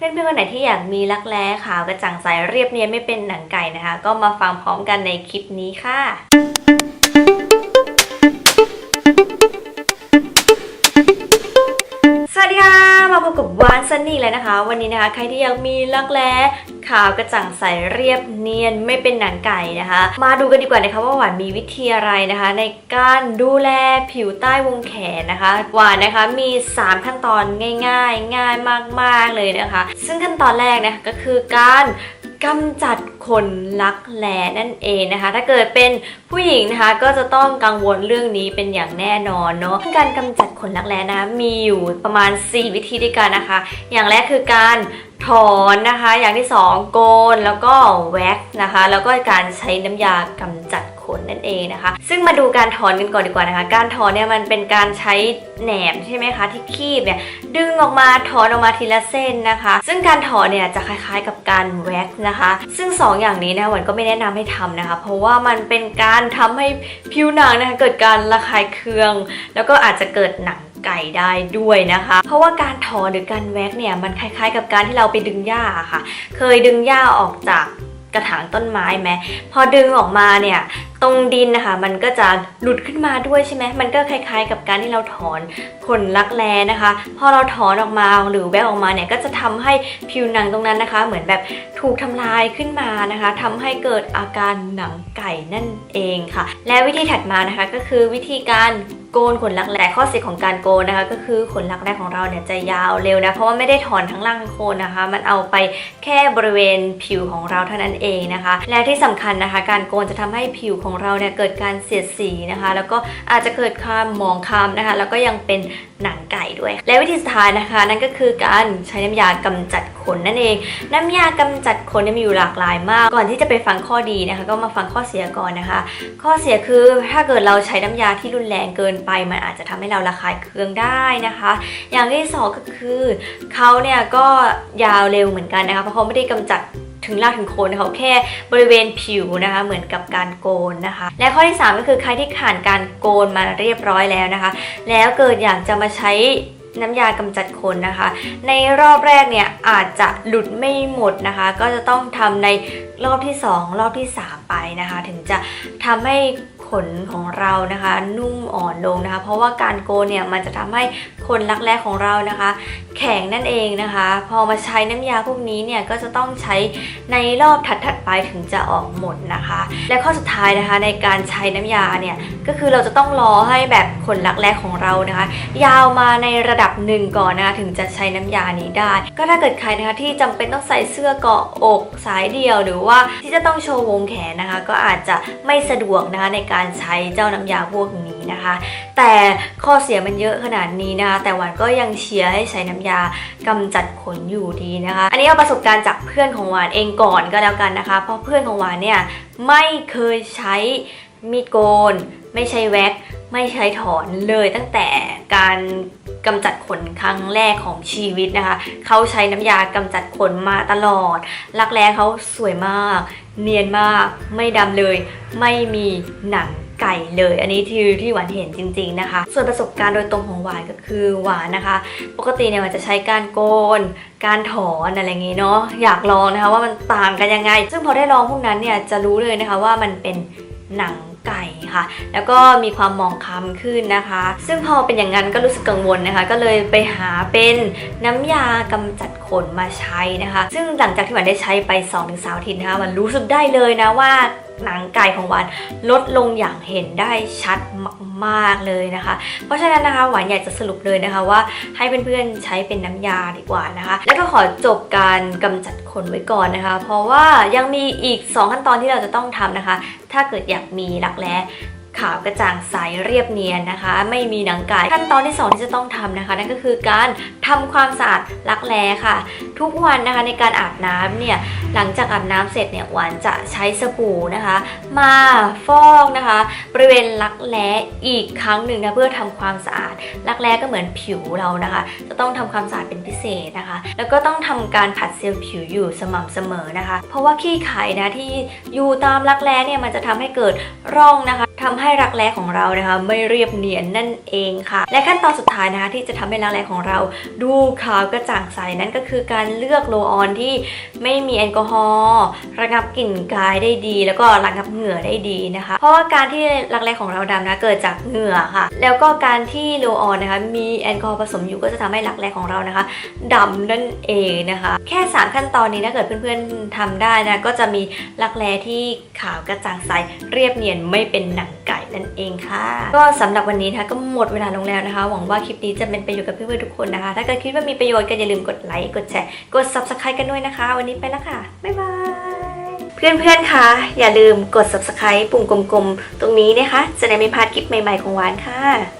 เพื่อนๆคนไหนที่อยากมีรักแร้ขาวกระจ่างใสเรียบเนียนไม่เป็นหนังไก่นะคะ ก็มาฟังพร้อมกันในคลิปนี้ค่ะสวัสดีค่ะ มาพบกับวานซันนี่เลยนะคะ วันนี้นะคะ ใครที่อยากมีรักแร้ ขาวกระจ่างใสเรียบเนียนไม่เป็นหนังไก่นะคะ มาดูกันดีกว่านะคะว่าหวานมีวิธีอะไรนะคะ ในการดูแลผิวใต้วงแขนนะคะ หวานนะคะมี 3 ขั้นตอนง่ายๆ ง่ายมากๆเลยนะคะ ซึ่งขั้นตอนแรกนะคะก็คือการกำจัดขนลักแร้นั่นเองนะคะ ถ้าเกิดเป็นผู้หญิงนะคะก็จะต้องกังวลเรื่องนี้เป็นอย่างแน่นอนเนาะการกำจัดขนลักแร้นะมีอยู่ประมาณ 4 วิธีด้วยกันนะคะ อย่างแรกคือการ ถอนนะคะ อย่างที่ 2 โกนแล้วก็แว็กซ์นะคะ แล้วก็การใช้น้ำยากำจัดขนนั่นเองนะคะ ซึ่งมาดูการถอนกันก่อนดีกว่านะคะ การถอนเนี่ยมันเป็นการใช้แหนบใช่ไหมคะที่คีบเนี่ยดึงออกมาถอนออกมาทีละเส้นนะคะ ซึ่งการถอนเนี่ยจะคล้ายๆกับการแว็กซ์นะคะ ซึ่ง 2 อย่างนี้นะหวันก็ไม่แนะนำให้ทำนะคะ เพราะว่ามันเป็นการทำให้ผิวหนังนะคะเกิดการระคายเคือง แล้วก็อาจจะเกิดหนัง ไก่ได้ด้วยนะคะ เพราะว่าการถอนหรือการแว็กเนี่ยมันคล้ายๆ กับการที่เราไปดึงหญ้าค่ะ เคยดึงหญ้าออกจากกระถางต้นไม้ไหมพอดึงออกมาเนี่ย ตรงดินนะคะ มันก็จะหลุดขึ้นมาด้วยใช่ไหมมันก็คล้ายๆ กับการที่เราถอนขนลักแร้นะคะ พอเราถอนออกมาหรือแวกออกมาเนี่ยก็จะทำให้ผิวหนังตรงนั้นนะคะ เหมือนแบบถูกทำลายขึ้นมานะคะทำให้เกิดอาการหนังไก่นั่นเองค่ะ และวิธีถัดมานะคะก็คือวิธีการโกนขนลักแร้ข้อเสียของการโกนนะคะ ก็คือขนลักแร้ของเราเนี่ยจะยาวเร็วนะเพราะว่าไม่ได้ถอนทั้งล่างทั้งโคนนะคะ มันเอาไปแค่บริเวณผิวของเราเท่านั้นเองนะคะ และที่สำคัญนะคะ การโกนจะทำให้ผิวของเราเนี่ยเกิดการเสียดสีนะคะ แล้วก็อาจจะเกิดความมองคล้ำนะคะ แล้วก็ยังเป็นหนังไก่ด้วย และวิธีสุดท้ายนะคะ นั่นก็คือการใช้น้ำยากำจัดขนนั่นเอง น้ำยากำจัดขนเนี่ยมีอยู่หลากหลายมาก ก่อนที่จะไปฟังข้อดีนะคะ ก็มาฟังข้อเสียก่อนนะคะ ข้อเสียคือถ้าเกิดเราใช้น้ำยาที่รุนแรงเกินไป มันอาจจะทำให้เราระคายเคืองได้นะคะ อย่างที่สองก็คือเขาเนี่ยก็ยาวเร็วเหมือนกันนะคะเพราะเขาไม่ได้กำจัด ถึงรากถึงโคนเขาแค่บริเวณผิวนะคะ เหมือนกับการโกนนะคะ และข้อที่สามก็คือใครที่ผ่านการโกนมาเรียบร้อยแล้วนะคะ แล้วเกิดอยากจะมาใช้น้ำยากำจัดขนนะคะ ในรอบแรกเนี่ยอาจจะหลุดไม่หมดนะคะ ก็จะต้องทำในรอบที่ 2 รอบที่ 3 ไปนะคะ ถึงจะทำให้ขนของเรานะคะ นุ่มอ่อนลงนะคะ เพราะว่าการโกนเนี่ยมันจะทำให้ ขนรักแร้ของเรานะคะ แข็งนั่นเองนะคะ พอมาใช้น้ำยาพวกนี้เนี่ยก็จะต้องใช้ในรอบถัดๆไปถึงจะออกหมดนะคะ และข้อสุดท้ายนะคะในการใช้น้ำยาเนี่ยก็คือเราจะต้องรอให้แบบขนรักแร้ของเรานะคะ ยาวมาในระดับหนึ่งก่อนนะคะถึงจะใช้น้ำยานี้ได้ ก็ถ้าเกิดใครนะคะที่จำเป็นต้องใส่เสื้อเกาะอกสายเดียว หรือว่าที่จะต้องโชว์วงแขนนะคะ ก็อาจจะไม่สะดวกนะคะในการใช้เจ้าน้ำยาพวกนี้นะคะ แต่ข้อเสียมันเยอะขนาดนี้นะคะแต่หวานก็ยังเชียร์ให้ใช้น้ำยากำจัดขนอยู่ดีนะคะ อันนี้เอาประสบการณ์จากเพื่อนของหวานเองก่อนก็แล้วกันนะคะ เพราะเพื่อนของหวานเนี่ยไม่เคยใช้มีดโกน ไม่ใช้แว็กไม่ใช้ถอนเลยตั้งแต่การกำจัดขนครั้งแรกของชีวิตนะคะ เขาใช้น้ำยากำจัดขนมาตลอด รักแร้เขาสวยมาก เนียนมาก ไม่ดำเลย ไม่มีหนัง ไก่เลย อันนี้ที่ที่หวานเห็นจริง ๆนะคะ ส่วนประสบการณ์โดยตรงของหวานก็คือหวานนะคะ ปกติเนี่ยมันจะใช้การโกน การถอนอะไรอย่างงี้เนาะอยากลองนะคะว่ามันต่างกันยังไง ซึ่งพอได้ลองพวกนั้นเนี่ยจะรู้เลยนะคะว่ามันเป็นหนังไก่ค่ะ แล้วก็มีความมองคล้ำขึ้นนะคะ ซึ่งพอเป็นอย่างนั้นก็รู้สึกกังวลนะคะ ก็เลยไปหาเป็นน้ำยากำจัดขนมาใช้นะคะ ซึ่งหลังจากที่หวานได้ใช้ไป2-3อาทิตย์นะคะหวันรู้สึกได้เลยนะว่า หนังไก่ของหวานลดลงอย่างเห็นได้ชัดมากๆเลยนะคะ เพราะฉะนั้นนะคะหวานอยากจะสรุปเลยนะคะว่าให้เพื่อนๆใช้เป็นน้ำยาดีกว่านะคะ แล้วก็ขอจบการกำจัดขนไว้ก่อนนะคะ เพราะว่ายังมีอีก 2 ขั้นตอนที่เราจะต้องทำนะคะ ถ้าเกิดอยากมีรักแร้ ขาวกระจ่างใสเรียบเนียนนะคะ ไม่มีหนังไก่ขั้นตอนที่ 2 ที่จะต้องทำนะคะ นั่นก็คือการทำความสะอาดรักแร้ค่ะ ทุกวันนะคะในการอาบน้ำเนี่ยหลังจากอาบน้ำเสร็จเนี่ยหวานจะใช้สบู่นะคะ มาฟอกนะคะ บริเวณรักแร้อีกครั้งหนึ่งนะเพื่อทำความสะอาดรักแร้ก็เหมือนผิวเรานะคะ จะต้องทำความสะอาดเป็นพิเศษนะคะ แล้วก็ต้องทำการผัดเซลล์ผิวอยู่สม่ำเสมอนะคะ เพราะว่าขี้ไข่นะที่อยู่ตามรักแร้เนี่ยมันจะทำให้เกิดร่องนะคะ ทำให้รักแร้ของเรานะคะ ไม่เรียบเนียนนั่นเองค่ะ และขั้นตอนสุดท้ายนะคะ ที่จะทำให้รักแร้ของเราดูขาวกระจ่างใสนั่นก็คือการเลือกโลออนที่ไม่มีแอลกอฮอล์ระงับกลิ่นกายได้ดี แล้วก็ระงับเหงื่อได้ดีนะคะ เพราะว่าการที่รักแร้ของเราดำนะเกิดจากเหงื่อค่ะ แล้วก็การที่โลออนนะคะมีแอลกอฮอล์ผสมอยู่ก็จะทำให้รักแร้ของเรานะคะดำนั่นเองนะคะ แค่ 3 ขั้นตอนนี้ถ้าเกิดเพื่อนๆทำได้นะก็จะมีรักแร้ที่ขาวกระจ่างใสเรียบเนียนไม่เป็นหนัก นั่นเองค่ะ ก็สำหรับวันนี้นะคะก็หมดเวลาลงแล้วนะคะ หวังว่าคลิปนี้จะเป็นประโยชน์กับเพื่อนๆทุกคนนะคะ ถ้าเกิดคิดว่ามีประโยชน์ก็อย่าลืมกดไลค์กดแชร์กด subscribe กันด้วยนะคะ วันนี้ไปแล้วค่ะบ๊ายบายเพื่อนๆ คะ อย่าลืมกด subscribe ปุ่มกลมๆ ตรงนี้นะคะ จะได้ไม่พลาดคลิปใหม่ๆ ของหวานค่ะ